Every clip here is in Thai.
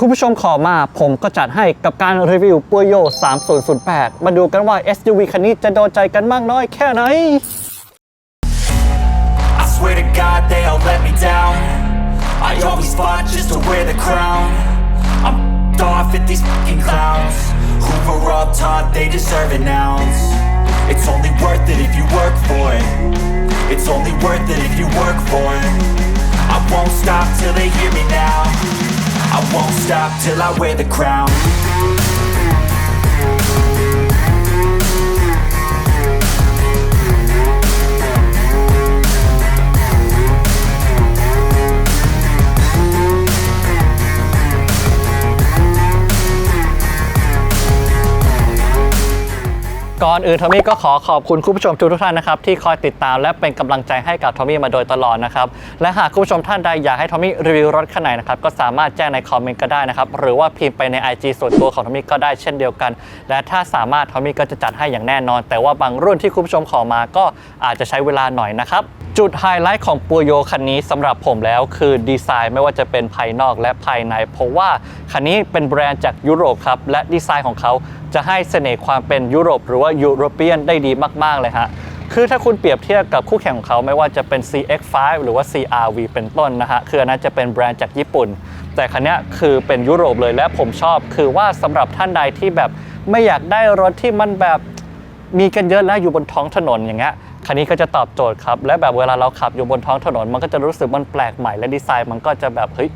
คุณผู้ชมขอมาผมก็จัดให้กับการรีวิวปัวโย 3008 มาดูกันว่า SUV คันนี้จะโดนใจกันมากน้อยแค่ไหน I swear to God they all let me down I always fought just to wear the crown I'm off at these fucking clowns Who were up taught they deserve an ounce It's only worth it if you work for it It's only worth it if you work for it I won't stop till they hear me now I won't stop till I wear the crown ก่อนอื่นทอมมี่ก็ขอขอบคุณคุณผู้ชมทุกท่านนะครับที่คอยติดตามและเป็นกำลังใจให้กับทอมมี่มาโดยตลอดนะครับและหากคุณผู้ชมท่านใดอยากให้ทอมมี่รีวิวรถคันไหนนะครับก็สามารถแจ้งในคอมเมนต์ก็ได้นะครับหรือว่าพิมพ์ไปใน IG ส่วนตัวของทอมมี่ก็ได้เช่นเดียวกัน และถ้าสามารถทอมมี่ก็จะจัดให้อย่างแน่นอน แต่ว่าบางรุ่นที่คุณผู้ชมขอมาก็อาจจะใช้เวลาหน่อยนะครับจุดไฮไลท์ของปัวโยคันนี้สำหรับผมแล้วคือดีไซน์ไม่ว่าจะเป็นภายนอกและภายใน เพราะว่าคันนี้เป็นแบรนด์จากยุโรปครับและดีไซน์ของเขาจะให้เสน่ห์ความเป็นยุโรปหรือว่ายุโรเปียนได้ดีมากๆเลยฮะคือถ้าคุณเปรียบเทียบกับคู่แข่งของเขาไม่ว่าจะเป็น CX5 หรือว่า CRV เป็นต้นนะฮะคืออันนั้นจะเป็นแบรนด์จากญี่ปุ่น แต่คันนี้คือเป็นยุโรปเลยและผมชอบ คือว่าสำหรับท่านใดที่แบบไม่อยากได้รถที่มันแบบมีกันเยอะแล้วอยู่บนท้องถนนอย่างเงี้ยคันนี้ก็จะตอบโจทย์ครับ และแบบเวลาเราขับอยู่บนท้องถนน มันก็จะรู้สึกมันแปลกใหม่และดีไซน์มันก็จะแบบเฮ้ย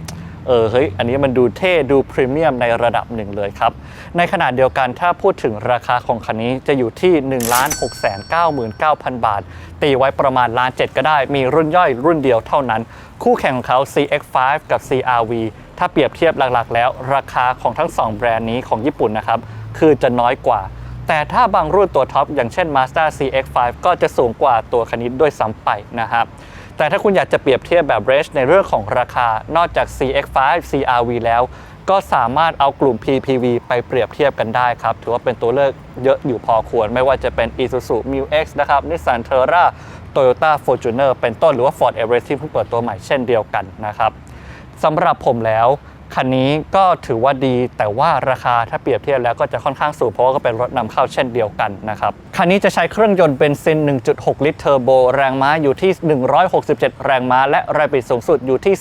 เออเฮ้ยอันนี้มันดูเท่ดูพรีเมียมในระดับหนึ่งเลยครับ ในขณะเดียวกันถ้าพูดถึงราคาของคันนี้จะอยู่ที่ 1 6 9 9 0 0บาท ตีไว้ประมาณล้านเจ็ดก็ได้มีรุ่นย่อยรุ่นเดียวเท่านั้น คู่แข่งของเขา CX5 กับ CRV ถ้าเปรียบเทียบหลักๆ แล้ว ราคาของทั้งสองแบรนด์นี้ของญี่ปุ่นนะครับคือจะน้อยกว่าแต่ถ้าบางรุ่นตัวท็อปอย่างเช่น Mazda CX5 ก็จะสูงกว่าตัวคันนี้ด้วยซ้ำไปนะครับ แต่ถ้าคุณอยากจะเปรียบเทียบแบบเรชในเรื่องของราคานอกจาก CX5 CRV แล้ว ก็สามารถเอากลุ่ม PPV ไปเปรียบเทียบกันได้ครับ ถือว่าเป็นตัวเลือกเยอะอยู่พอควร ไม่ว่าจะเป็น Isuzu Mu-X นะครับ Nissan Terra Toyota Fortuner เป็นต้นหรือว่า Ford Everest ที่เพิ่งเปิดตัวใหม่เช่นเดียวกันนะครับสำหรับผมแล้ว คันนี้ก็ถือว่าดีแต่ว่าราคาถ้าเปรียบเทียบแล้วก็จะค่อนข้างสูงเพราะว่าก็เป็นรถนำเข้าเช่นเดียวกันนะครับคันนี้จะใช้เครื่องยนต์เบนซิน 1.6 ลิตรเทอร์โบแรงม้าอยู่ที่ 167 แรงม้า และแรงบิดสูงสุดอยู่ที่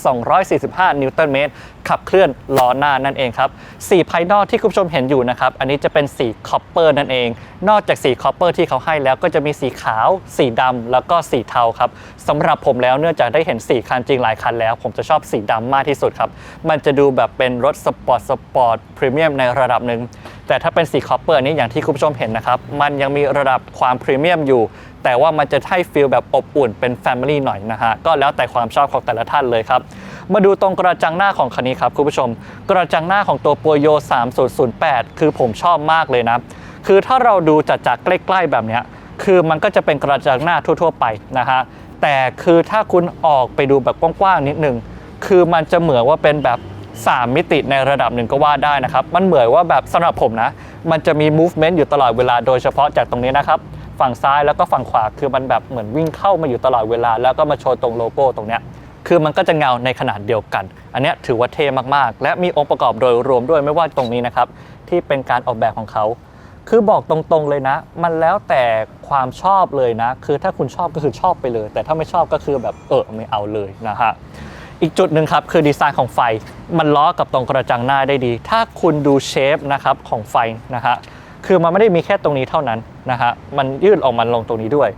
245 นิวตันเมตรขับเคลื่อนล้อหน้านั่นเองครับสีภายนอกที่คุณผู้ชมเห็นอยู่นะครับอันนี้จะเป็นสีคอปเปอร์นั่นเอง นอกจากสีคอปเปอร์ที่เขาให้แล้วก็จะมีสีขาว สีดำแล้วก็สีเทาครับสำหรับผมแล้วเนื่องจากได้เห็นสีคันจริงหลายคันแล้ว ผมจะชอบสีดำมากที่สุดครับมันจะดูแบบเป็นรถสปอร์ตสปอร์ตพรีเมียมในระดับหนึ่งแต่ถ้าเป็นสีคอปเปอร์นี้อย่างที่คุณผู้ชมเห็นนะครับ มันยังมีระดับความพรีเมียมอยู่ แต่ว่ามันจะให้ฟีลแบบอบอุ่นเป็นแฟมิลี่หน่อยนะฮะ ก็แล้วแต่ความชอบของแต่ละท่านเลยครับ มาดูตรงกระจังหน้าของคันนี้ครับคุณผู้ชม กระจังหน้าของตัวปัวโย3008 คือผมชอบมากเลยนะ คือถ้าเราดูจากจากใกล้ๆแบบนี้คือมันก็จะเป็นกระจังหน้าทั่ว ๆ ไปนะฮะแต่คือถ้าคุณออกไปดูแบบกว้างๆนิดนึงคือมันจะเหมือนว่าเป็นแบบ 3 มิติในระดับหนึ่งก็ว่าได้นะครับ มันเหมือนว่าแบบสำหรับผมนะ มันจะมี movement อยู่ตลอดเวลาโดยเฉพาะจากตรงนี้นะครับฝั่งซ้ายแล้วก็ฝั่งขวาคือมันแบบเหมือนวิ่งเข้ามาอยู่ตลอดเวลา แล้วก็มาโชว์ตรงโลโก้ตรงเนี้ยคือมันก็จะเงาในขนาดเดียวกัน อันนี้ถือว่าเท่มากๆ และมีองค์ประกอบโดยรวมด้วยไม่ว่าตรงนี้นะครับ ที่เป็นการออกแบบของเขา คือบอกตรงๆเลยนะ มันแล้วแต่ความชอบเลยนะ คือถ้าคุณชอบก็คือชอบไปเลย แต่ถ้าไม่ชอบก็คือแบบเออไม่เอาเลยนะฮะ อีกจุดหนึ่งครับคือดีไซน์ของไฟ มันล้อกับตรงกระจังหน้าได้ดี ถ้าคุณดูเชฟนะครับของไฟนะฮะคือมันไม่ได้มีแค่ตรงนี้เท่านั้นนะฮะมันยืดออกมาลงตรงนี้ด้วย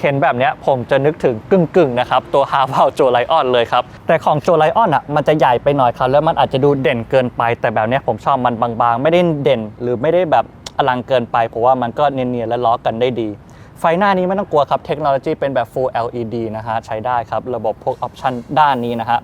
เห็นแบบนี้ผมจะนึกถึงกึ่งๆนะครับ ตัวฮาวาโจไลออนเลยครับ แต่ของโจไลออนอะมันจะใหญ่ไปหน่อยครับ แล้วมันอาจจะดูเด่นเกินไป แต่แบบนี้ผมชอบมันบางๆ ไม่ได้เด่นหรือไม่ได้แบบอลังเกินไป เพราะว่ามันก็เนียนๆและล้อกันได้ดี ไฟหน้านี้ไม่ต้องกลัวครับ เทคโนโลยีเป็นแบบ Full LED นะฮะใช้ได้ครับ ระบบพวกออปชันด้านนี้นะฮะ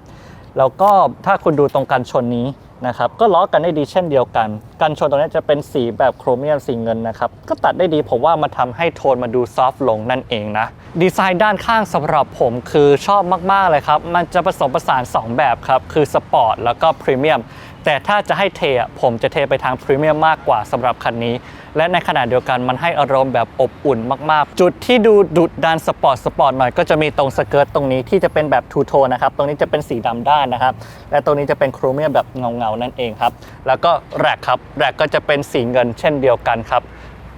แล้วก็ถ้าคุณดูตรงกันชนนี้นะครับก็ล้อกันได้ดีเช่นเดียวกัน กันชนตรงนี้จะเป็นสีแบบโครเมียมสีเงินนะครับ ก็ตัดได้ดีผมว่ามันทำให้โทนมันดูซอฟต์ลงนั่นเองนะ ดีไซน์ด้านข้างสำหรับผมคือชอบมาก ๆ เลยครับ มันจะผสมผสาน 2 แบบครับ คือสปอร์ตแล้วก็พรีเมียม แต่ถ้าจะให้เทผมจะเทไปทางพรีเมียมมากกว่าสำหรับคันนี้ และในขณะเดียวกันมันให้อารมณ์แบบอบอุ่นมากๆ จุดที่ดูดุดันสปอร์ตสปอร์ตหน่อยก็จะมีตรงสเกิร์ตตรงนี้ที่จะเป็นแบบทูโทนนะครับ ตรงนี้จะเป็นสีดำด้านนะครับ และตรงนี้จะเป็นโครเมียมแบบเงาๆนั่นเองครับ แล้วก็แร็กครับแร็กก็จะเป็นสีเงินเช่นเดียวกันครับ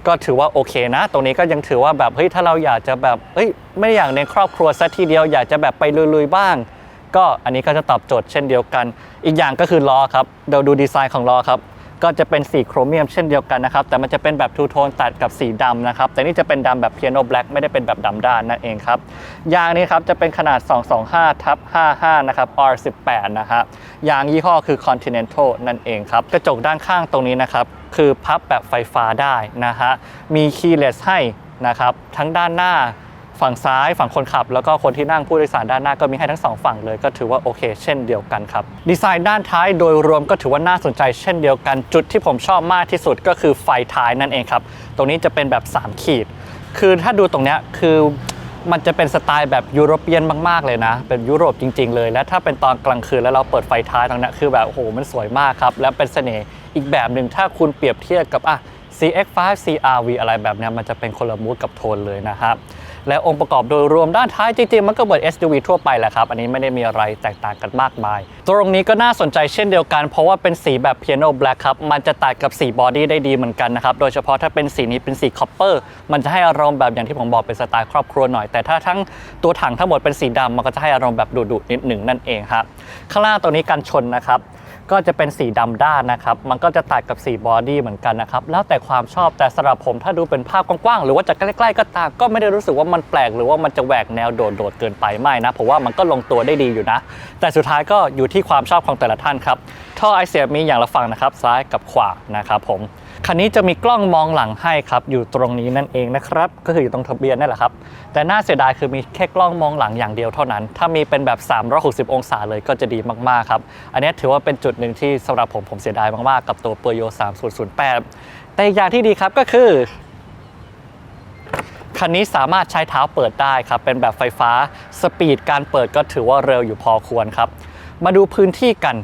ก็ถือว่าโอเคนะ ตรงนี้ก็ยังถือว่าแบบเฮ้ยถ้าเราอยากจะแบบเฮ้ยไม่อยากในครอบครัวซะทีเดียวอยากจะแบบไปลุยๆบ้าง ก็อันนี้ก็จะตอบโจทย์เช่นเดียวกัน อีกอย่างก็คือล้อครับเดี๋ยวดูดีไซน์ของล้อครับก็จะเป็นสีโครเมียมเช่นเดียวกันนะครับ แต่มันจะเป็นแบบทูโทนตัดกับสีดำนะครับ แต่นี่จะเป็นดำแบบเพียโนแบล็กไม่ได้เป็นแบบดำด้านนั่นเองครับ ยางนี้ครับจะเป็นขนาด 225ทับ55 นะครับ R18 นะฮะยางยี่ห้อคือ Continental นั่นเองครับ กระจกด้านข้างตรงนี้นะครับ คือพับแบบไฟฟ้าได้นะฮะ มีคีย์เลสให้นะครับ ทั้งด้านหน้า ฝั่งซ้ายฝั่งคนขับ แล้วก็คนที่นั่งผู้โดยสารด้านหน้าก็มีให้ทั้งสองฝั่งเลยก็ถือว่าโอเคเช่นเดียวกันครับดีไซน์ด้านท้ายโดยรวมก็ถือว่าน่าสนใจเช่นเดียวกัน จุดที่ผมชอบมากที่สุดก็คือไฟท้ายนั่นเองครับตรงนี้จะเป็นแบบ 3 ขีด คือถ้าดูตรงเนี้ยคือมันจะเป็นสไตล์แบบยุโรเปียนมากๆเลยนะ เป็นยุโรปจริง ๆ เลย และถ้าเป็นตอนกลางคืนแล้วเราเปิดไฟท้ายตรงนี้ยคือแบบโอ้โหมันสวยมากครับและเป็นเสน่ห์อีกแบบหนึ่งถ้าคุณเปรียบเทียบกับอะ CX5 CRV อะไรแบบนี้มันจะเป็นคนละมูดกับโทนเลยนะครับ และองค์ประกอบโดยรวมด้านท้ายจริงๆมันก็เหมือน SUV ทั่วไปแหละครับ อันนี้ไม่ได้มีอะไรแตกต่างกันมากมาย ตรงนี้ก็น่าสนใจเช่นเดียวกัน เพราะว่าเป็นสีแบบ Piano Black ครับ มันจะตัดกับสีบอดี้ได้ดีเหมือนกันนะครับ โดยเฉพาะถ้าเป็นสีนี้เป็นสีคอปเปอร์มันจะให้อารมณ์แบบอย่างที่ผมบอกเป็นสไตล์ครอบครัวหน่อย แต่ถ้าทั้งตัวถังทั้งหมดเป็นสีดำมันก็จะให้อารมณ์แบบดุๆนิดหนึ่งนั่นเองครับข้างล่างตัวนี้กันชนนะครับ ก็จะเป็นสีดำด้านนะครับ มันก็จะตัดกับสีบอดี้เหมือนกันนะครับ แล้วแต่ความชอบแต่สำหรับผมถ้าดูเป็นภาพกว้างๆ หรือว่าจะใกล้ๆก็ตามก็ไม่ได้รู้สึกว่ามันแปลก หรือว่ามันจะแหวกแนวโดดๆเกินไปไม่นะ เพราะว่ามันก็ลงตัวได้ดีอยู่นะ แต่สุดท้ายก็อยู่ที่ความชอบของแต่ละท่านครับ ท่อไอเสียมีอย่างละฝั่งนะครับ ซ้ายกับขวานะครับผม คันนี้จะมีกล้องมองหลังให้ครับอยู่ตรงนี้นั่นเองนะครับก็คืออยู่ตรงทะเบียนนั่นแหละครับ แต่น่าเสียดายคือมีแค่กล้องมองหลังอย่างเดียวเท่านั้น ถ้ามีเป็นแบบ 360 องศาเลยก็จะดีมากๆครับอันนี้ถือว่าเป็นจุดหนึ่งที่สำหรับผมผมเสียดายมากๆกับตัวเปอร์โย3008 แต่อีกอย่างที่ดีครับก็คือคันนี้สามารถใช้เท้าเปิดได้ครับ เป็นแบบไฟฟ้าสปีดการเปิดก็ถือว่าเร็วอยู่พอควรครับ มาดูพื้นที่กัน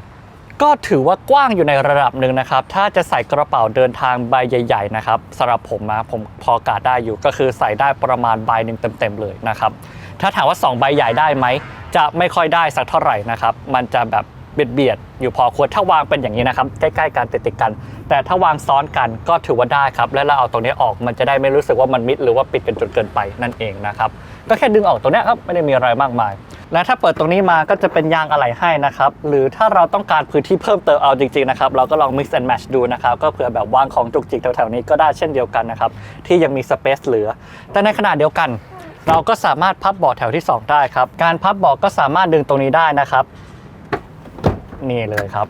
ก็ถือว่ากว้างอยู่ในระดับหนึ่งนะครับ ถ้าจะใส่กระเป๋าเดินทางใบใหญ่ ๆ นะครับสำหรับผมนะผมพอกาดได้อยู่ก็คือใส่ได้ประมาณใบหนึ่งเต็มๆเลยนะครับ ถ้าถามว่า 2 ใบใหญ่ได้ไหม จะไม่ค่อยได้สักเท่าไหร่นะครับ มันจะแบบเบียดๆอยู่พอควรถ้าวางเป็นอย่างนี้นะครับใกล้ๆกันติดๆกัน แต่ถ้าวางซ้อนกันก็ถือว่าได้ครับ และเราเอาตรงนี้ออกมันจะได้ไม่รู้สึกว่ามันมิดหรือว่าปิดกันจนเกินไปนั่นเองนะครับ ก็แค่ดึงออกตรงนี้ครับไม่ได้มีอะไรมากมาย และถ้าเปิดตรงนี้มาก็จะเป็นยางอะไหล่ให้นะครับ หรือถ้าเราต้องการพื้นที่เพิ่มเติมเอาจริงๆนะครับเราก็ลอง mix and match ดูนะครับ ก็เผื่อแบบวางของจุกจิกแถวๆนี้ก็ได้เช่นเดียวกันนะครับ ที่ยังมีสเปซเหลือ แต่ในขณะเดียวกัน เราก็สามารถพับเบาะแถวที่ 2 ได้ครับ การพับเบาะก็สามารถดึงตรงนี้ได้นะครับ นี่เลยครับ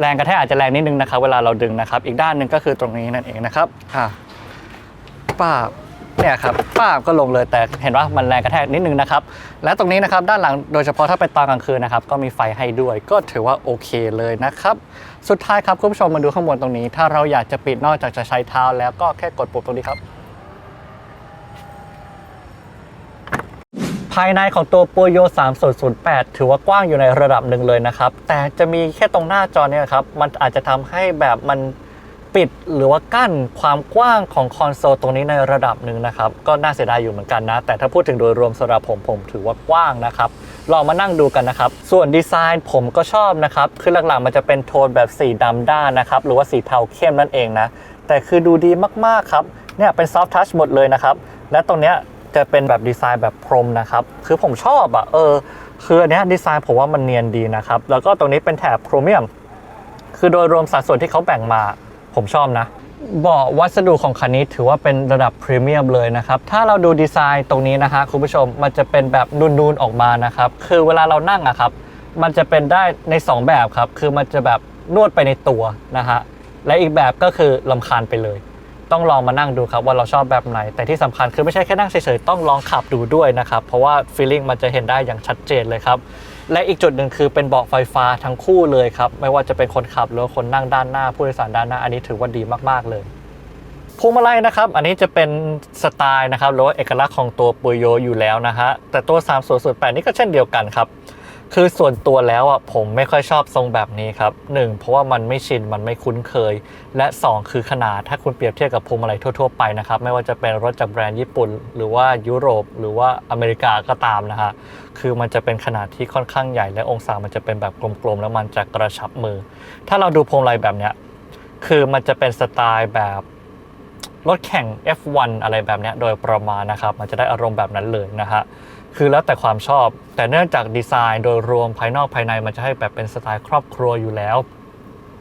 แรงกระแทกอาจจะแรงนิดนึงนะครับ เวลาเราดึงนะครับ อีกด้านหนึ่งก็คือตรงนี้นั่นเองนะครับอะป้า เนี่ยครับป้าบก็ลงเลยแต่เห็นว่ามันแรงกระแทกนิดนึงนะครับ และตรงนี้นะครับด้านหลังโดยเฉพาะถ้าเป็นตอนกลางคืนนะครับก็มีไฟให้ด้วย ก็ถือว่าโอเคเลยนะครับ สุดท้ายครับคุณผู้ชมมาดูข้างบนตรงนี้ ถ้าเราอยากจะปิดนอกจากจะใช้เท้าแล้วก็แค่กดปุ่มตรงนี้ครับภายในของตัว p o y o 3008 ถือว่ากว้างอยู่ในระดับหนึ่งเลยนะครับ แต่จะมีแค่ตรงหน้าจอเนี่ยครับ มันอาจจะทำให้แบบมัน ปิดหรือว่ากั้นความกว้างของคอนโซลตรงนี้ในระดับหนึ่งนะครับ ก็น่าเสียดายอยู่เหมือนกันนะ แต่ถ้าพูดถึงโดยรวมสำหรับผมผมถือว่ากว้างนะครับลองมานั่งดูกันนะครับ ส่วนดีไซน์ผมก็ชอบนะครับ คือหลักๆมันจะเป็นโทนแบบสีดำด้านนะครับ หรือว่าสีเทาเข้มนั่นเองนะ แต่คือดูดีมากๆครับ เนี่ยเป็นซอฟท์ทัชหมดเลยนะครับ และตรงเนี้ยจะเป็นแบบดีไซน์แบบพรมนะครับ คือผมชอบอะเออ คืออันเนี้ยดีไซน์ผมว่ามันเนียนดีนะครับ แล้วก็ตรงนี้เป็นแถบโครเมียม คือโดยรวมสัดส่วนที่เขาแบ่งมา ผมชอบนะเบาะวัสดุของคันนี้ถือว่าเป็นระดับพรีเมียมเลยนะครับ ถ้าเราดูดีไซน์ตรงนี้นะฮะคุณผู้ชมมันจะเป็นแบบนูนๆออกมานะครับ คือเวลาเรานั่งอะครับ มันจะเป็นได้ใน 2 แบบครับ คือมันจะแบบนวดไปในตัวนะฮะ และอีกแบบก็คือลำคาญไปเลย ต้องลองมานั่งดูครับว่าเราชอบแบบไหน แต่ที่สำคัญคือไม่ใช่แค่นั่งเฉยๆ ต้องลองขับดูด้วยนะครับ เพราะว่าฟีลลิ่งมันจะเห็นได้อย่างชัดเจนเลยครับ และอีกจุดหนึ่งคือเป็นเบาะไฟฟ้าทั้งคู่เลยครับ ไม่ว่าจะเป็นคนขับหรือคนนั่งด้านหน้าผู้โดยสารด้านหน้าอันนี้ถือว่าดีมากๆเลยพวงมาลัยนะครับ อันนี้จะเป็นสไตล์นะครับหรือว่าเอกลักษณ์ของตัวปุยโยอยู่แล้วนะฮะแต่ตัว 3 0 0 8 นี่ก็เช่นเดียวกันครับ คือส่วนตัวแล้วอะผมไม่ค่อยชอบทรงแบบนี้ครับหนึ่งเพราะว่ามันไม่ชินมันไม่คุ้นเคย และสองคือขนาดถ้าคุณเปรียบเทียบกับพวงมาลัยทั่ว ๆ ไปนะครับไม่ว่าจะเป็นรถจากแบรนด์ญี่ปุ่น หรือว่ายุโรป หรือว่าอเมริกาก็ตามนะฮะคือมันจะเป็นขนาดที่ค่อนข้างใหญ่และองศามันจะเป็นแบบกลมๆแล้วมันจะกระชับมือ ถ้าเราดูพวงมาลัยแบบเนี้ยคือมันจะเป็นสไตล์แบบ รถแข่ง F1 อะไรแบบเนี้ยโดยประมาณนะครับ มันจะได้อารมณ์แบบนั้นเลยนะฮะคือแล้วแต่ความชอบ แต่เนื่องจากดีไซน์โดยรวมภายนอกภายในมันจะให้แบบเป็นสไตล์ครอบครัวอยู่แล้ว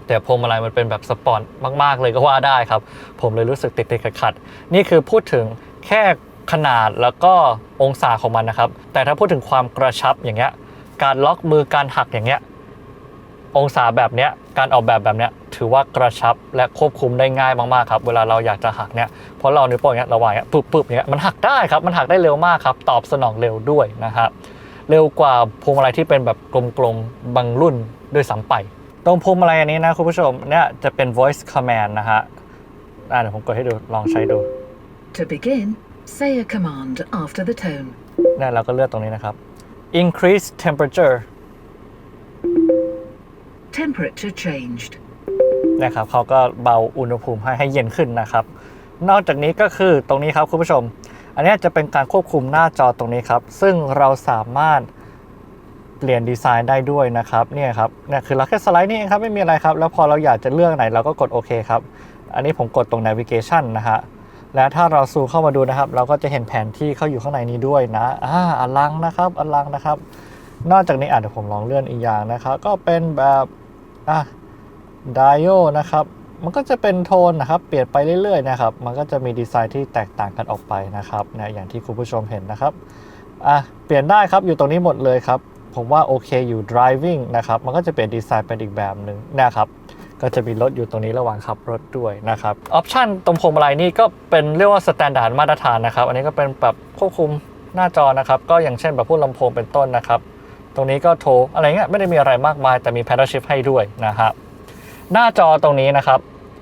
แต่พวงมาลัยมันเป็นแบบสปอร์ตมาก ๆ เลยก็ว่าได้ครับ ผมเลยรู้สึกติดติดขัดขัดๆนี่คือพูดถึงแค่ขนาดแล้วก็องศาของมันนะครับ แต่ถ้าพูดถึงความกระชับอย่างเงี้ยการล็อกมือการหักอย่างเงี้ยองศาแบบเนี้ย การออกแบบแบบเนี้ยถือว่ากระชับและควบคุมได้ง่ายมากๆครับ เวลาเราอยากจะหักเนี่ยเพราะเรานิ้วโป้งเนี้ยระหว่างเนี้ยปึ๊บปึ๊บเนี้ยมันหักได้ครับมันหักได้เร็วมากครับ ตอบสนองเร็วด้วยนะครับเร็วกว่าพวงมาลัยที่เป็นแบบกลมๆบางรุ่นด้วยซ้ำไป ตรงพวงมาลัยอันนี้นะคุณผู้ชมเนี่ยจะเป็น voice command นะฮะอะเดี๋ยวผมกดให้ดูลองใช้ดู To begin, say a command after the tone. เนี่ยเราก็เลือกตรงนี้นะครับ increase temperature Temperature changed. นะครับเขาก็เบาอุณหภูมิให้ให้เย็นขึ้นนะครับ นอกจากนี้ก็คือตรงนี้ครับคุณผู้ชม อันนี้จะเป็นการควบคุมหน้าจอตรงนี้ครับ ซึ่งเราสามารถเปลี่ยนดีไซน์ได้ด้วยนะครับเนี่ยครับเนี่ยคือเราแค่สไลด์นี่เองครับไม่มีอะไรครับ แล้วพอเราอยากจะเลือกไหนเราก็กดโอเคครับ อันนี้ผมกดตรง navigation นะฮะและถ้าเราซูมเข้ามาดูนะครับ เราก็จะเห็นแผนที่เข้าอยู่ข้างในนี้ด้วยนะอ่าอลังนะครับอลังนะครับ นอกจากนี้อะเดี๋ยวผมลองเลื่อนอีกอย่างนะครับ ก็เป็นแบบ อะไดโอนะครับ มันก็จะเป็นโทนนะครับ เปลี่ยนไปเรื่อยๆนะครับ มันก็จะมีดีไซน์ที่แตกต่างกันออกไปนะครับนะอย่างที่คุณผู้ชมเห็นนะครับอะเปลี่ยนได้ครับอยู่ตรงนี้หมดเลยครับ ผมว่าโอเคอยู่ driving นะครับ มันก็จะเปลี่ยนดีไซน์เป็นอีกแบบหนึ่งนะครับก็จะมีรถอยู่ตรงนี้ระหว่างขับรถด้วยนะครับออปชันตรงพวงมาลัยนี่ก็เป็นเรียกว่าสแตนดาร์ดมาตรฐานนะครับ อันนี้ก็เป็นแบบควบคุมหน้าจอนะครับ ก็อย่างเช่นแบบพวกลำโพงเป็นต้นนะครับ ตรงนี้ก็โทรอะไรเงี้ยไม่ได้มีอะไรมากมาย แต่มี paddle shift ให้ด้วยนะครับหน้าจอตรงนี้นะครับ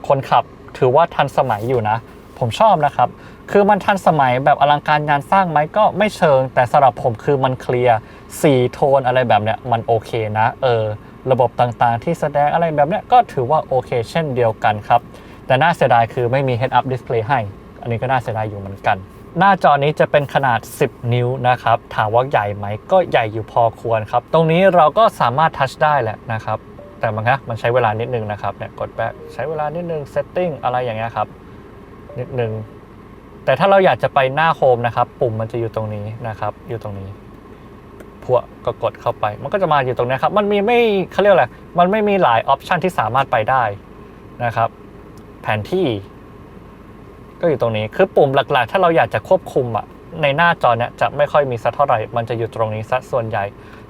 คนขับถือว่าทันสมัยอยู่นะ ผมชอบนะครับ คือมันทันสมัยแบบอลังการงานสร้างไหมก็ไม่เชิง แต่สำหรับผมคือมันเคลียร์สีโทนอะไรแบบเนี้ยมันโอเคนะเออระบบต่างๆ ที่แสดงอะไรแบบเนี้ยก็ถือว่าโอเค เช่นเดียวกันครับ แต่น่าเสียดายคือไม่มี head up display ให้ อันนี้ก็น่าเสียดายอยู่เหมือนกัน หน้าจอนี้จะเป็นขนาด 10 นิ้วนะครับ ถามว่าใหญ่ไหมก็ใหญ่อยู่พอควรครับ ตรงนี้เราก็สามารถทัชได้แหละนะครับ แต่มันนะมันใช้เวลานิดนึงนะครับเนี่ยกดแบ็คใช้เวลานิดนึง setting อะไรอย่างเงี้ยครับนิดนึงแต่ถ้าเราอยากจะไปหน้าโฮมนะครับ ปุ่มมันจะอยู่ตรงนี้นะครับ อยู่ตรงนี้พวกก็กดเข้าไป มันก็จะมาอยู่ตรงนี้ครับ มันมีไม่เขาเรียกอะไรมันไม่มีหลายออปชันที่สามารถไปได้นะครับ แผนที่ ก็อยู่ตรงนี้คือปุ่มหลักๆ ถ้าเราอยากจะควบคุมอะในหน้าจอเนี่ยจะไม่ค่อยมีสักเท่าไหร่ มันจะอยู่ตรงนี้ซะส่วนใหญ่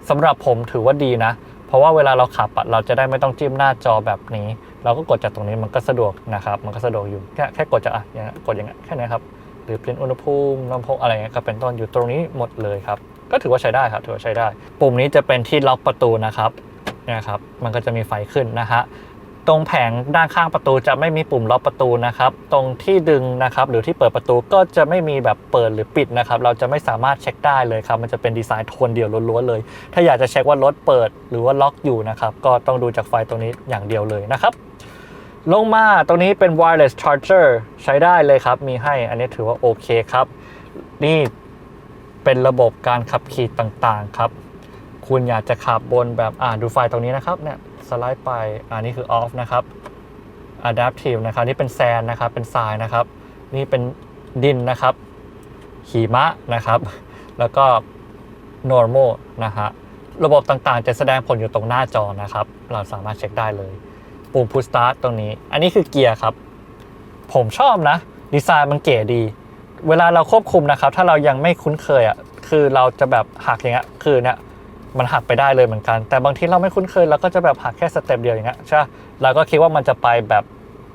สำหรับผมถือว่าดีนะ เพราะว่าเวลาเราขับอะเราจะได้ไม่ต้องจิ้มหน้าจอแบบนี้ เราก็กดจากตรงนี้มันก็สะดวกนะครับ มันก็สะดวกอยู่แค่แค่กดจากอะอย่างเงี้ยกดอย่างเงี้ยแค่นี้ครับหรือเปลี่ยนอุณหภูมิลำโพงอะไรเงี้ยก็เป็นต้นอยู่ตรงนี้หมดเลยครับ ก็ถือว่าใช้ได้ครับถือว่าใช้ได้ ปุ่มนี้จะเป็นที่ล็อกประตูนะครับเนี่ยครับ มันก็จะมีไฟขึ้นนะฮะ ตรงแผงด้านข้างประตูจะไม่มีปุ่มล็อกประตูนะครับ ตรงที่ดึงนะครับหรือที่เปิดประตูก็จะไม่มีแบบเปิดหรือปิดนะครับ เราจะไม่สามารถเช็คได้เลยครับ มันจะเป็นดีไซน์โทนเดียวล้วนๆเลย ถ้าอยากจะเช็คว่ารถเปิดหรือว่าล็อกอยู่นะครับ ก็ต้องดูจากไฟตรงนี้อย่างเดียวเลยนะครับ ลงมาตรงนี้เป็น wireless charger ใช้ได้เลยครับ มีให้อันนี้ถือว่าโอเคครับ นี่เป็นระบบการขับขี่ต่างๆครับ คุณอยากจะขับบนแบบอ่าดูไฟตรงนี้นะครับเนี่ย สไลด์ไปอ่านี่คือ off นะครับ adaptive นะครับ นี่เป็นแซนนะครับ เป็นทรายนะครับ นี่เป็นดินนะครับ หิมะนะครับ แล้วก็ normal นะฮะ ระบบต่างๆ จะแสดงผลอยู่ตรงหน้าจอนะครับ เราสามารถเช็คได้เลย ปุ่ม push start ตรงนี้ อันนี้คือเกียร์ครับ ผมชอบนะ ดีไซน์มันเก๋ดี เวลาเราควบคุมนะครับ ถ้าเรายังไม่คุ้นเคยอะ คือเราจะแบบหักอย่างเงี้ย คือเนี่ย มันหักไปได้เลยเหมือนกัน แต่บางทีเราไม่คุ้นเคยเราก็จะแบบหักแค่สเต็ปเดียวอย่างเงี้ยใช่เราก็คิดว่ามันจะไปแบบ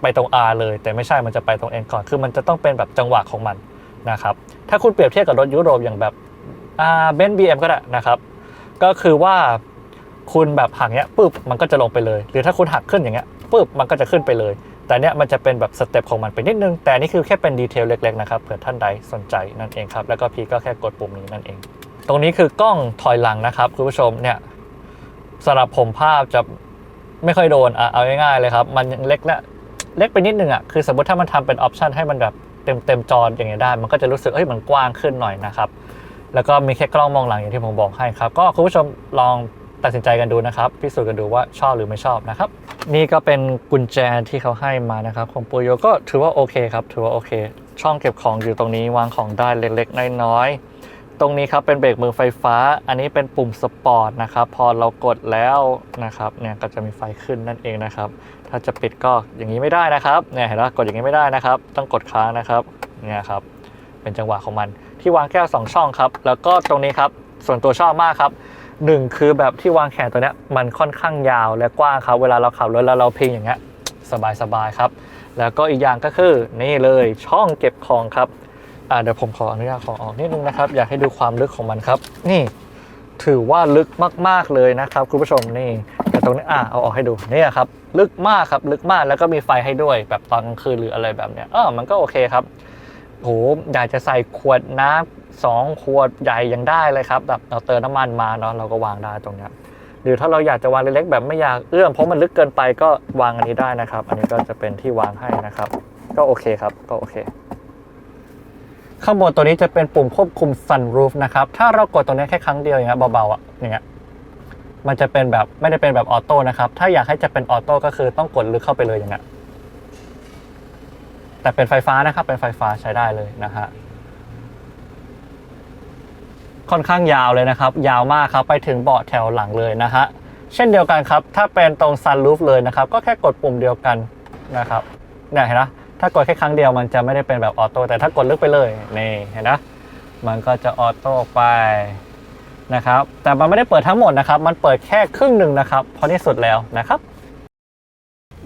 ไปตรง R เลย แต่ไม่ใช่มันจะไปตรง N ก่อนคือมันจะต้องเป็นแบบจังหวะของมันนะครับถ้าคุณเปรียบเทียบกับรถยุโรปอย่างแบบเบนซ์บีเอ็มก็ได้นะครับ ก็คือว่าคุณแบบหักเนี้ยปุ๊บมันก็จะลงไปเลย หรือถ้าคุณหักขึ้นอย่างเงี้ยปุ๊บมันก็จะขึ้นไปเลย แต่เนี้ยมันจะเป็นแบบสเต็ปของมันไปนิดนึง แต่นี่คือแค่เป็นดีเทลเล็กๆนะครับเผื่อท่านใดสนใจนั่นเองครับ แล้วก็พีก็แค่กดปุ่มนี้นั่นเอง ตรงนี้คือกล้องถอยหลังนะครับคุณผู้ชมเนี่ยสำหรับผมภาพจะไม่ค่อยโดนอะเอาง่ายๆเลยครับ มันยังเล็กและเล็กไปนิดนึงอะคือสมมติถ้ามันทำเป็นออปชันให้มันแบบเต็มเต็มจออย่างเงี้ยได้ มันก็จะรู้สึกเอ้ยมันกว้างขึ้นหน่อยนะครับ แล้วก็มีแค่กล้องมองหลังอย่างที่ผมบอกให้ครับ ก็คุณผู้ชมลองตัดสินใจกันดูนะครับพิสูจน์กันดูว่าชอบหรือไม่ชอบนะครับ นี่ก็เป็นกุญแจที่เขาให้มานะครับของปูโยก็ถือว่าโอเคครับ ถือว่าโอเค ช่องเก็บของอยู่ตรงนี้วางของได้เล็กๆน้อยๆ ตรงนี้ครับเป็นเบรกมือไฟฟ้า อันนี้เป็นปุ่มสปอร์ตนะครับ พอเรากดแล้วนะครับเนี่ยก็จะมีไฟขึ้นนั่นเองนะครับ ถ้าจะปิดก็อย่างนี้ไม่ได้นะครับเนี่ยเห็นไหมกดอย่างนี้ไม่ได้นะครับ ต้องกดค้างนะครับเนี่ยครับเป็นจังหวะของมัน ที่วางแก้ว 2 ช่องครับ แล้วก็ตรงนี้ครับส่วนตัวชอบมากครับหนึ่งคือแบบที่วางแขนตัวเนี้ยมันค่อนข้างยาวและกว้างครับ เวลาเราขับรถแล้วเราพิงอย่างเงี้ยสบายๆครับ แล้วก็อีกอย่างก็คือนี่เลยช่องเก็บของครับ อ่าเดี๋ยวผมขออนุญาตขอออกนิดนึงนะครับ อยากให้ดูความลึกของมันครับ นี่ถือว่าลึกมากๆเลยนะครับคุณผู้ชมนี่แต่ตรงนี้อ่าเอาออกให้ดูเนี่ยครับลึกมากครับลึกมากแล้วก็มีไฟให้ด้วยแบบตอนกลางคืนหรืออะไรแบบเนี้ยเออมันก็โอเคครับโหอยากจะใส่ขวดน้ำสองขวดใหญ่ยังได้เลยครับแบบเราเติมน้ำมันมาเนาะเราก็วางได้ตรงเนี้ยหรือถ้าเราอยากจะวางเล็กๆแบบไม่อยากเอื้อมเพราะมันลึกเกินไปก็วางอันนี้ได้นะครับ อันนี้ก็จะเป็นที่วางให้นะครับ ก็โอเคครับก็โอเค ข้างบนตัวนี้จะเป็นปุ่มควบคุม sunroof นะครับ ถ้าเรากดตรงนี้แค่ครั้งเดียวอย่างเงี้ยเบาๆอะอย่างเงี้ยมันจะเป็นแบบไม่ได้เป็นแบบออโต้นะครับ ถ้าอยากให้จะเป็นออโต้ก็คือต้องกดลึกเข้าไปเลยอย่างเงี้ยแต่เป็นไฟฟ้านะครับ เป็นไฟฟ้าใช้ได้เลยนะฮะค่อนข้างยาวเลยนะครับ ยาวมากครับ ไปถึงเบาะแถวหลังเลยนะฮะ เช่นเดียวกันครับ ถ้าเป็นตรง sunroof เลยนะครับ ก็แค่กดปุ่มเดียวกันนะครับ เนี่ยเห็นไหม ถ้ากดแค่ครั้งเดียวมันจะไม่ได้เป็นแบบออโต้แต่ถ้ากดลึกไปเลยนี่เห็นไหมมันก็จะออโต้ไปนะครับแต่มันไม่ได้เปิดทั้งหมดนะครับ มันเปิดแค่ครึ่งหนึ่งนะครับพราะนี่สุดแล้วนะครับ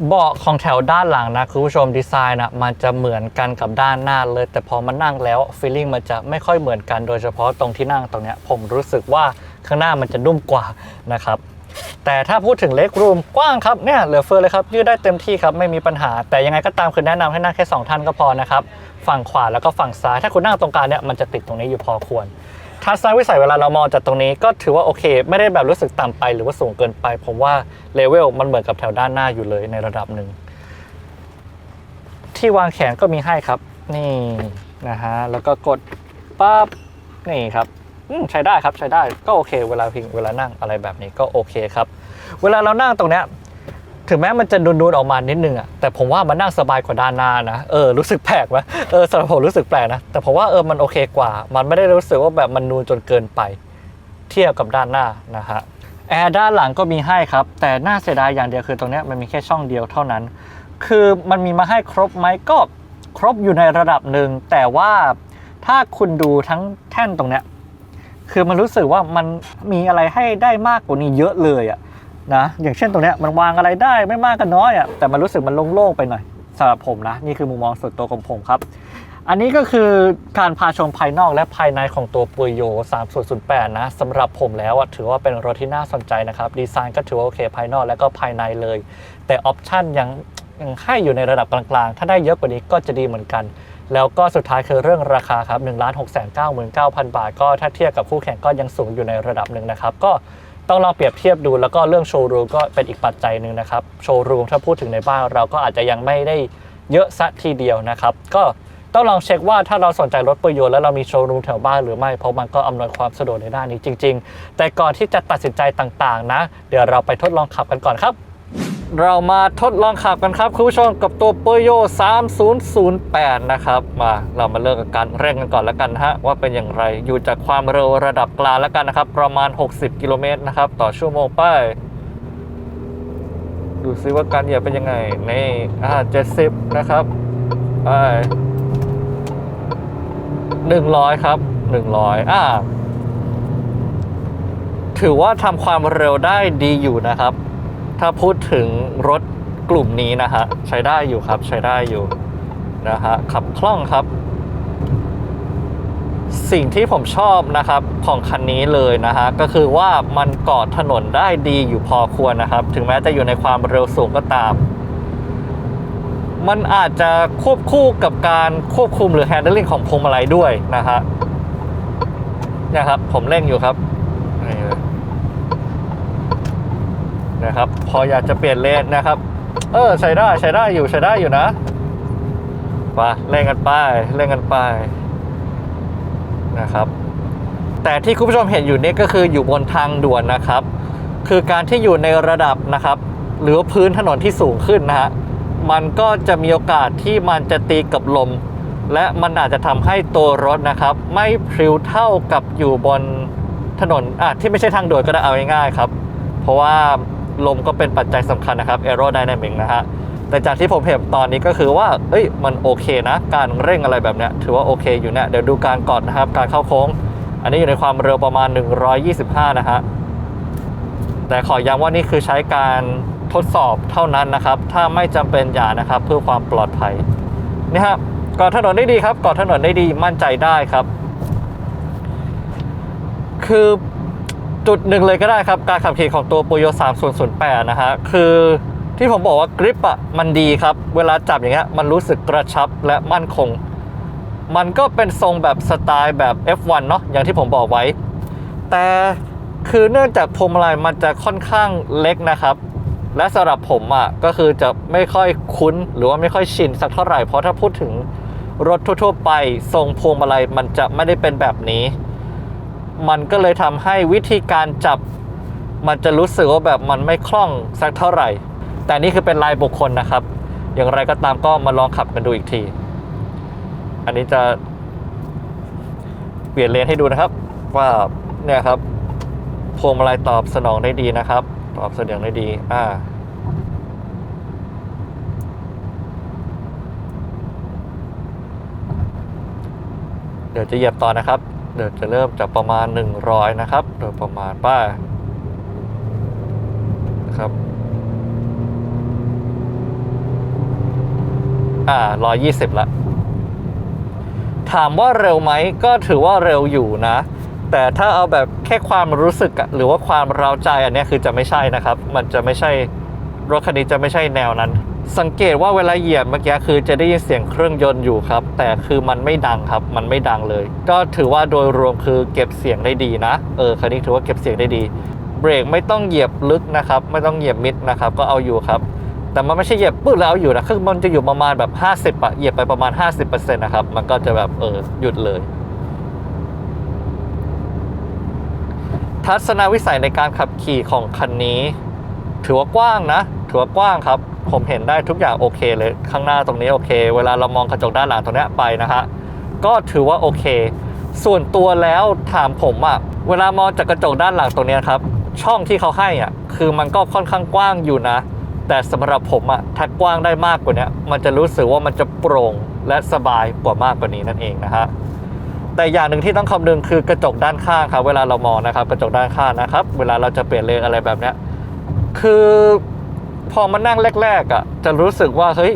เบาะของแถวด้านหลังนะคุณผู้ชมดีไซน์นะมันจะเหมือนกันกับด้านหน้าเลย แต่พอมานั่งแล้วฟีลลิ่งมันจะไม่ค่อยเหมือนกันโดยเฉพาะตรงที่นั่งตรงเนี้ยผมรู้สึกว่าข้างหน้ามันจะนุ่มกว่านะครับ แต่ถ้าพูดถึงเล็กรูมกว้างครับเนี่ยเหลือเฟือเลยครับยืดได้เต็มที่ครับไม่มีปัญหา แต่ยังไงก็ตามคือแนะนำให้นั่งแค่ 2 ท่านก็พอนะครับฝั่งขวาแล้วก็ฝั่งซ้าย ถ้าคุณนั่งตรงกลางเนี่ยมันจะติดตรงนี้อยู่พอควรทัศนวิสัยเวลาเรามองจากตรงนี้ก็ถือว่าโอเค ไม่ได้แบบรู้สึกต่ำไปหรือว่าสูงเกินไป ผมว่าเลเวลมันเหมือนกับแถวด้านหน้าอยู่เลยในระดับหนึ่งที่วางแขนก็มีให้ครับ นี่นะฮะแล้วก็กดปั๊บนี่ครับ ใช้ได้ครับใช้ได้ก็โอเค เวลาพิงเวลานั่งอะไรแบบนี้ก็โอเคครับ เวลาเรานั่งตรงเนี้ยถึงแม้มันจะนูนๆออกมานิดนึงอะแต่ผมว่ามันนั่งสบายกว่าด้านหน้านะเออรู้สึกแปลกไหมเออสำหรับผมรู้สึกแปลกนะแต่ผมว่าเออมันโอเคกว่า มันไม่ได้รู้สึกว่าแบบมันนูนจนเกินไป เทียบกับด้านหน้านะฮะแอร์ด้านหลังก็มีให้ครับ แต่น่าเสียดายอย่างเดียวคือตรงนี้มันมีแค่ช่องเดียวเท่านั้น คือมันมีมาให้ครบไหมก็ครบอยู่ในระดับหนึ่งแต่ว่าถ้าคุณดูทั้งแท่นตรงเนี้ย คือมันรู้สึกว่ามันมีอะไรให้ได้มากกว่านี้เยอะเลยอะนะอย่างเช่นตรงเนี้ยมันวางอะไรได้ไม่มากก็น้อยอะแต่มันรู้สึกมันโล่งๆไปหน่อยสำหรับผมนะนี่คือมุมมองส่วนตัวของผมครับ อันนี้ก็คือการพาชมภายนอกและภายในของตัวปุยโย 3008 นะสำหรับผมแล้วถือว่าเป็นรถที่น่าสนใจนะครับ ดีไซน์ก็ถือว่าโอเคภายนอกและก็ภายในเลย แต่ออปชันยังยังให้อยู่ในระดับกลางๆ ถ้าได้เยอะกว่านี้ก็จะดีเหมือนกัน แล้วก็สุดท้ายคือเรื่องราคาครับ1 6 9 9 0 0 0บาท ก็ถ้าเทียบกับคู่แข่งก็ยังสูงอยู่ในระดับหนึ่งนะครับ ก็ต้องลองเปรียบเทียบดูแล้วก็เรื่องโชว์รูมก็เป็นอีกปัจจัยหนึ่งนะครับ โชว์รูมถ้าพูดถึงในบ้านเราก็อาจจะยังไม่ได้เยอะซะทีเดียวนะครับ ก็ต้องลองเช็คว่าถ้าเราสนใจรถประโยชน์แล้วเรามีโชว์รูมแถวบ้านหรือไม่ เพราะมันก็อำนวยความสะดวกในด้านนี้จริง ๆ แต่ก่อนที่จะตัดสินใจต่างๆ นะ เดี๋ยวเราไปทดลองขับกันก่อนครับ เรามาทดลองขับกันครับคุณผู้ชมกับตัว p e r o 3008 นะครับ มาเรามาเริ่มกับการเร่งกันก่อนแล้วกันฮะ ว่าเป็นอย่างไรอยู่จากความเร็วระดับกลางแล้วกันนะครับ ประมาณ 60 กิโลเมตรนะครับ ต่อชั่วโมงไป ดูซิว่าการเหยียบเป็นยังไง นี่อ่า70 นะครับไป100 ครับ 100 อ่าถือว่าทำความเร็วได้ดีอยู่นะครับ ถ้าพูดถึงรถกลุ่มนี้นะฮะ ใช้ได้อยู่ครับ ใช้ได้อยู่นะฮะ ขับคล่องครับ สิ่งที่ผมชอบนะครับของคันนี้เลยนะฮะ ก็คือว่ามันเกาะถนนได้ดีอยู่พอควรนะครับ ถึงแม้จะอยู่ในความเร็วสูงก็ตาม มันอาจจะควบคู่กับการควบคุมหรือ handling ของพวงมาลัยด้วยนะฮะเนี่ยครับผมเร่งอยู่ครับนี่เลย นะครับ พออยากจะเปลี่ยนเลนนะครับ เออใช้ได้ใช้ได้อยู่ใช้ได้อยู่นะไปเล่นกันไปเล่นกันไปนะครับ แต่ที่คุณผู้ชมเห็นอยู่นี่ก็คืออยู่บนทางด่วนนะครับ คือการที่อยู่ในระดับนะครับ หรือพื้นถนนที่สูงขึ้นนะฮะมันก็จะมีโอกาสที่มันจะตีกับลม และมันอาจจะทำให้ตัวรถนะครับ ไม่พริ้วเท่ากับอยู่บนถนนอะที่ไม่ใช่ทางด่วนก็ได้เอาง่ายๆครับ เพราะว่า ลมก็เป็นปัจจัยสำคัญนะครับ aerodynamic นะฮะแต่จากที่ผมเห็นตอนนี้ก็คือว่า เอ้ย มันโอเคนะ การเร่งอะไรแบบเนี้ย ถือว่าโอเคอยู่เนี่ย เดี๋ยวดูการก่อนนะครับ การเข้าโค้ง อันนี้อยู่ในความเร็วประมาณ 125 นะฮะ แต่ขอย้ำว่านี่คือใช้การทดสอบเท่านั้นนะครับ ถ้าไม่จำเป็นอย่านะครับ เพื่อความปลอดภัย นี่ครับก่อถนนได้ดีครับก่อถนนได้ดีมั่นใจได้ครับ คือ จุดหนึ่งเลยก็ได้ครับ การขับขี่ของตัว p u y o 3008 นะฮะ คือที่ผมบอกว่ากริปอะมันดีครับ เวลาจับอย่างเงี้ยมันรู้สึกกระชับและมั่นคง มันก็เป็นทรงแบบสไตล์แบบ F1 เนาะอย่างที่ผมบอกไว้ แต่คือเนื่องจากพวงมาลัยมันจะค่อนข้างเล็กนะครับ และสำหรับผมอะ่ะก็คือจะไม่ค่อยคุ้นหรือว่าไม่ค่อยชินสักเท่าไหร่เพราะถ้าพูดถึงรถทั่วๆไป ทรงพวงมาลัยมันจะไม่ได้เป็นแบบนี้ มันก็เลยทำให้วิธีการจับ มันจะรู้สึกว่าแบบมันไม่คล่องสักเท่าไหร่ แต่นี่คือเป็นลายบุคคลนะครับ อย่างไรก็ตามก็มาลองขับกันดูอีกที อันนี้จะเปลี่ยนเลนให้ดูนะครับ ว่าเนี่ยครับพวงมาลัยตอบสนองได้ดีนะครับ ตอบสนองได้ดีอ่าเดี๋ยวจะเหยียบต่อนะครับ เดี๋ยวจะเริ่มจากประมาณ 100 นะครับ โดยประมาณป้านะครับ อ่า120ละ ถามว่าเร็วไหมก็ถือว่าเร็วอยู่นะ แต่ถ้าเอาแบบแค่ความรู้สึกหรือว่าความเร้าใจอันนี้คือจะไม่ใช่นะครับ มันจะไม่ใช่รถคันนี้จะไม่ใช่แนวนั้น สังเกตว่าเวลาเหยียบเมื่อกี้คือจะได้ยินเสียงเครื่องยนต์อยู่ครับ แต่คือมันไม่ดังครับ มันไม่ดังเลย ก็ถือว่าโดยรวมคือเก็บเสียงได้ดีนะเออคันนี้ถือว่าเก็บเสียงได้ดี เบรกไม่ต้องเหยียบลึกนะครับ ไม่ต้องเหยียบมิดนะครับ ก็เอาอยู่ครับ แต่มันไม่ใช่เหยียบปึ๊บแล้วเอาอยู่นะคือมันจะอยู่ประมาณแบบ 50อะเหยียบไปประมาณ 50%นะครับมันก็จะแบบเออหยุดเลยทัศนวิสัยในการขับขี่ของคันนี้ ถือว่ากว้างนะ ถือว่ากว้างครับ ผมเห็นได้ทุกอย่างโอเคเลยข้างหน้าตรงนี้โอเค เวลาเรามองกระจกด้านหลังตรงนี้ไปนะฮะก็ถือว่าโอเค ส่วนตัวแล้วถามผมอะเวลามองจากกระจกด้านหลังตรงนี้ครับช่องที่เขาให้อะคือมันก็ค่อนข้างกว้างอยู่นะ แต่สำหรับผมอะถ้ากว้างได้มากกว่านี้มันจะรู้สึกว่ามันจะโปร่งและสบายกว่ามากกว่านี้นั่นเองนะฮะแต่อย่างหนึ่งที่ต้องคำนึงคือกระจกด้านข้างครับเวลาเรามองนะครับกระจกด้านข้างนะครับ เวลาเราจะเปลี่ยนเลนอะไรแบบนี้คือ พอมานั่งแรก ๆอะจะรู้สึกว่าเฮ้ย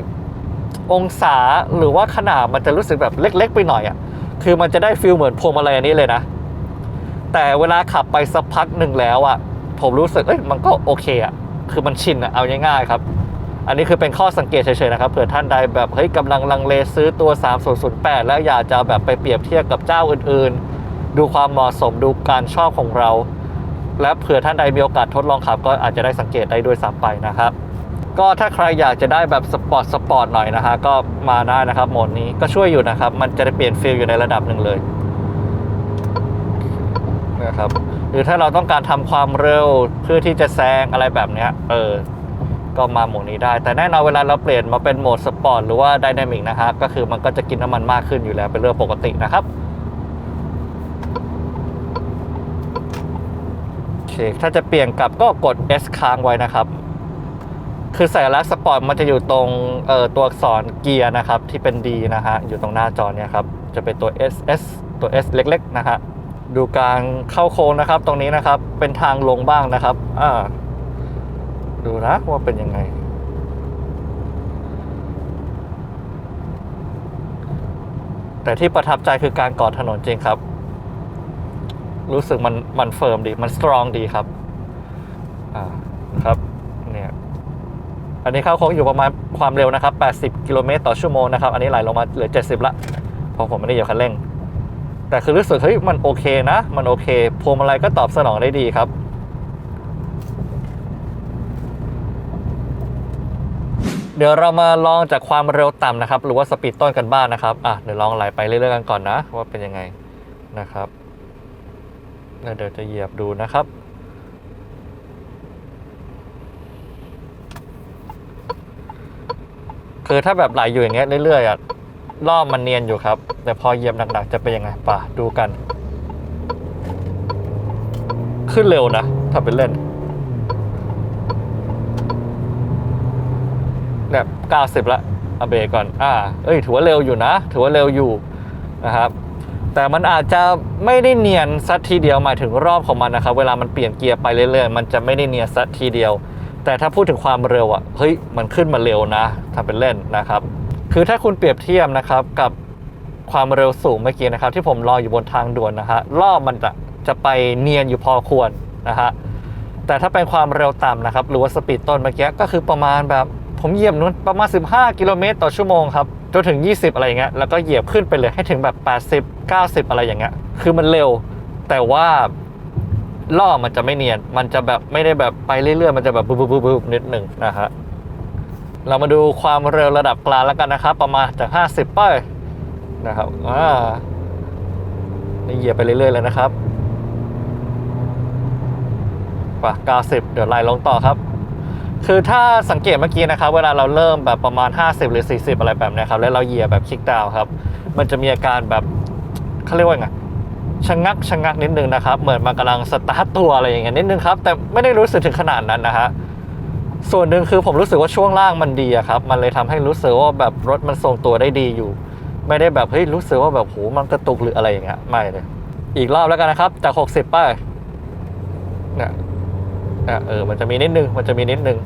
องศาหรือว่าขนาดมันจะรู้สึกแบบเล็ก ๆ ไปหน่อยอะคือมันจะได้ฟีลเหมือนพวงมาลัยอันนี้เลยนะ แต่เวลาขับไปสักพักหนึ่งแล้วอะผมรู้สึกเอ้ยมันก็โอเคอะคือมันชินอะเอาง่ายๆครับ อันนี้คือเป็นข้อสังเกตเฉยๆนะครับเผื่อท่านใดแบบเฮ้ยกำลังลังเลซื้อตัว 3008 แล้วอยากจะแบบไปเปรียบเทียบกับเจ้าอื่นๆ ดูความเหมาะสมดูการชอบของเรา และเผื่อท่านใดมีโอกาสทดลองขับ ก็อาจจะได้สังเกตได้ด้วยซ้ำไปนะครับ ก็ถ้าใครอยากจะได้แบบสปอร์ตสปอร์ตหน่อยนะฮะก็มาได้นะครับโหมดนี้ก็ช่วยอยู่นะครับ มันจะได้เปลี่ยนฟีลอยู่ในระดับหนึ่งเลยนะครับหรือถ้าเราต้องการทำความเร็วเพื่อที่จะแซงอะไรแบบเนี้ยเออก็มาโหมดนี้ได้ แต่แน่นอนเวลาเราเปลี่ยนมาเป็นโหมดสปอร์ตหรือว่าไดนามิกนะฮะก็คือมันก็จะกินน้ำมันมากขึ้นอยู่แล้วเป็นเรื่องปกตินะครับ คถ้าจะเปลี่ยนกลับก็กด S ค้างไว้นะครับ คือสัญลักษณ์สปอร์ตมันจะอยู่ตรงเอ่อตัวอักษรเกียร์นะครับที่เป็น D นะฮะอยู่ตรงหน้าจอเนี่ยครับจะเป็นตัว S S ตัว S เล็กๆนะฮะดูการเข้าโค้งนะครับ ตรงนี้นะครับเป็นทางลงบ้างนะครับอ่าดูนะว่าเป็นยังไงแต่ที่ประทับใจคือการก่อถนนจริงครับ รู้สึกมันมันเฟิร์มดี มันสตรองดีครับ อ่าครับ เนี่ย อันนี้เข้าโค้งอยู่ประมาณความเร็วนะครับ 80 กิโลเมตรต่อชั่วโมงนะครับ อันนี้ไหลลงมาเหลือ 70 ละเพราะผมไม่ได้เหยียบคันเร่ง แต่คือรู้สึกเฮ้ยมันโอเคนะ มันโอเคพวงมาลัยก็ตอบสนองได้ดีครับเดี๋ยวเรามาลองจากความเร็วต่ำนะครับ หรือว่าสปีดต้นกันบ้างนะครับ อะ เดี๋ยวลองไหลไปเรื่อยๆกันก่อนนะ ว่าเป็นยังไงนะครับ แล้วเดี๋ยวจะเหยียบดูนะครับ คือถ้าแบบไหลอยู่อย่างเงี้ยเรื่อยๆอะรอบมันเนียนอยู่ครับ แต่พอเหยียบหนักๆจะเป็นยังไงป่ะดูกัน ขึ้นเร็วนะ ถ้าเป็นเล่น แบบ90ละเอาเบรกก่อน อ่า เอ้ยถือว่าเร็วอยู่นะ ถือว่าเร็วอยู่นะครับ แต่มันอาจจะไม่ได้เนียนสักทีเดียวหมายถึงรอบของมันนะครับ เวลามันเปลี่ยนเกียร์ไปเรื่อยๆ มันจะไม่ได้เนียนสักทีเดียว แต่ถ้าพูดถึงความเร็วอะเฮ้ยมันขึ้นมาเร็วนะทำเป็นเล่นนะครับ คือถ้าคุณเปรียบเทียบนะครับกับความเร็วสูงเมื่อกี้นะครับ ที่ผมรออยู่บนทางด่วนนะฮะรอบมันจะจะไปเนียนอยู่พอควรนะฮะแต่ถ้าเป็นความเร็วต่ำนะครับหรือว่าสปีดต้นเมื่อกี้ก็คือประมาณแบบ ผมเหยียบนู้นประมาณ 15 กิโลเมตรต่อชั่วโมงครับจนถึง 20 อะไรอย่างเงี้ยแล้วก็เหยียบขึ้นไปเลยให้ถึงแบบ 80 90 อะไรอย่างเงี้ยคือมันเร็ว แต่ว่าล่อมันจะไม่เนียน มันจะแบบไม่ได้แบบไปเรื่อยๆ มันจะแบบบึบๆๆนิดหนึ่งนะฮะเรามาดูความเร็วระดับกลางแล้วกันนะครับ ประมาณจาก 50 ไปนะครับอ่านี่เหยียบไปเรื่อยๆเลยนะครับป่ะ90 เดี๋ยวไล่ลงต่อครับ คือถ้าสังเกตเมื่อกี้นะครับ เวลาเราเริ่มแบบประมาณ 50 หรือ 40 อะไรแบบนี้ครับ แล้วเราเหยียบแบบคลิกดาวครับ มันจะมีอาการแบบเขาเรียกว่าไงชะงักชะงักนิดนึงนะครับ เหมือนมันกำลังสตาร์ทตัวอะไรอย่างเงี้ยนิดนึงครับ แต่ไม่ได้รู้สึกถึงขนาดนั้นนะฮะส่วนหนึ่งคือผมรู้สึกว่าช่วงล่างมันดีครับ มันเลยทำให้รู้สึกว่าแบบรถมันทรงตัวได้ดีอยู่ ไม่ได้แบบเฮ้ยรู้สึกว่าแบบโหมันกระตุกหรืออะไรอย่างเงี้ยไม่เลยอีกรอบแล้วกันนะครับจาก 60ไปเนี่ยะเออมันจะมีนิดนึงมันจะมีนิดนึง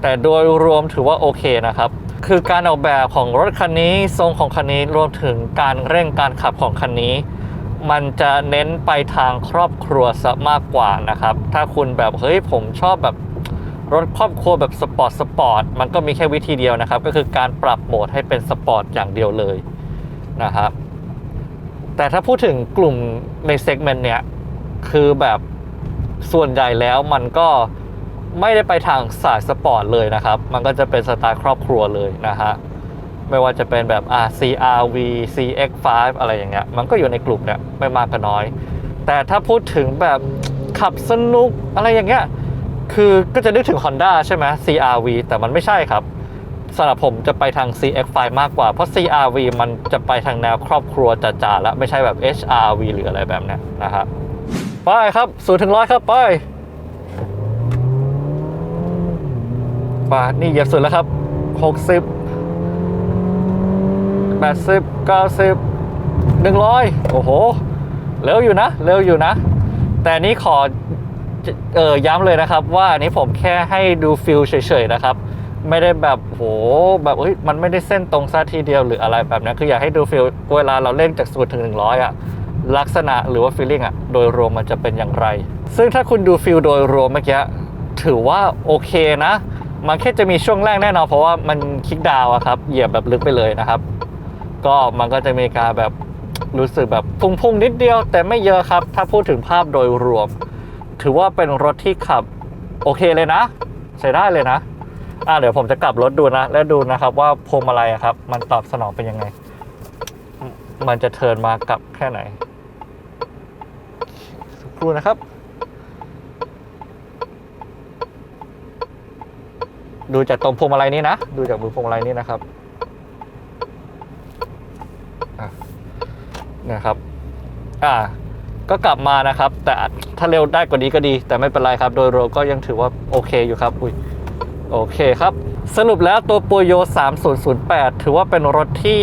แต่โดยรวมถือว่าโอเคนะครับ คือการออกแบบของรถคันนี้ทรงของคันนี้รวมถึงการเร่งการขับของคันนี้ มันจะเน้นไปทางครอบครัวซะมากกว่านะครับ ถ้าคุณแบบเฮ้ยผมชอบแบบรถครอบครัวแบบสปอร์ตสปอร์ตมันก็มีแค่วิธีเดียวนะครับ ก็คือการปรับโหมดให้เป็นสปอร์ตอย่างเดียวเลยนะครับแต่ถ้าพูดถึงกลุ่มในเซกเมนต์เนี้ย คือแบบส่วนใหญ่แล้วมันก็ไม่ได้ไปทางสายสปอร์ตเลยนะครับ มันก็จะเป็นสไตล์ครอบครัวเลยนะฮะ ไม่ว่าจะเป็นแบบอ่า CRV CX5 อะไรอย่างเงี้ย มันก็อยู่ในกลุ่มเนี้ยไม่มากก็น้อย แต่ถ้าพูดถึงแบบขับสนุกอะไรอย่างเงี้ย คือก็จะนึกถึง Honda ใช่ไหม CRV แต่มันไม่ใช่ครับสำหรับผมจะไปทาง CX5 มากกว่า เพราะ CRV มันจะไปทางแนวครอบครัวจ๋าๆแล้วไม่ใช่แบบ HRV หรืออะไรแบบนี้นะฮะ ไปครับศูนย์ถึงร้อยครับ ไปป่านี่เหยียบสุดแล้วครับหกสิบแปดสิบเก้าสิบหนึ่งร้อยโอ้โห เร็วอยู่นะ เร็วอยู่นะ แต่นี้ขอเออย้ำเลยนะครับ ว่าอันนี้ผมแค่ให้ดูฟิลเฉยๆนะครับ ไม่ได้แบบโหแบบเฮ้ยมันไม่ได้เส้นตรงซะทีเดียวหรืออะไรแบบนั้นคืออยากให้ดูฟิลเวลาเราเล่นจากศูนย์ถึงหนึ่งร้อยอะ ลักษณะหรือว่าฟีลลิ่งอะโดยรวมมันจะเป็นอย่างไร ซึ่งถ้าคุณดูฟิลโดยรวมเมื่อกี้ถือว่าโอเคนะ มันแค่จะมีช่วงแรกแน่นอนเพราะว่ามันคลิกดาวอะครับเหยียบแบบลึกไปเลยนะครับ ก็มันก็จะมีการแบบรู้สึกแบบพุ่งๆนิดเดียว แต่ไม่เยอะครับ ถ้าพูดถึงภาพโดยรวม ถือว่าเป็นรถที่ขับโอเคเลยนะ ใช้ได้เลยนะอ่าเดี๋ยวผมจะกลับรถดูนะ และดูนะครับว่าพวงมาลัยอะครับ มันตอบสนองเป็นยังไง มันจะเทินมากลับแค่ไหน รู่นะครับ ดูจากตรงพวงมาลัยนี้นะ ดูจากมือพวงมาลัยนี้นะครับนะครับ อ่า ก็กลับมานะครับ แต่ถ้าเร็วได้กว่านี้ก็ดี แต่ไม่เป็นไรครับ โดยรวมก็ยังถือว่าโอเคอยู่ครับ อุ้ย โอเคครับ สรุปแล้วตัวปัวโย3008 ถือว่าเป็นรถที่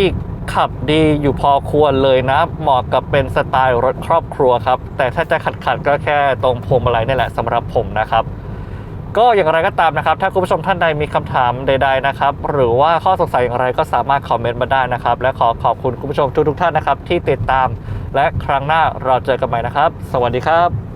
ขับดีอยู่พอควรเลยนะ เหมาะกับเป็นสไตล์รถครอบครัวครับ แต่ถ้าจะขัดขัดก็แค่ตรงพวงมาลัยนี่แหละสำหรับผมนะครับ ก็อย่างไรก็ตามนะครับ ถ้าคุณผู้ชมท่านใดมีคำถามใด ๆนะครับ หรือว่าข้อสงสัยอย่างไรก็สามารถคอมเมนต์มาได้นะครับ และขอขอบคุณคุณผู้ชมทุกๆท่านนะครับที่ติดตาม และครั้งหน้าเราเจอกันใหม่นะครับ สวัสดีครับ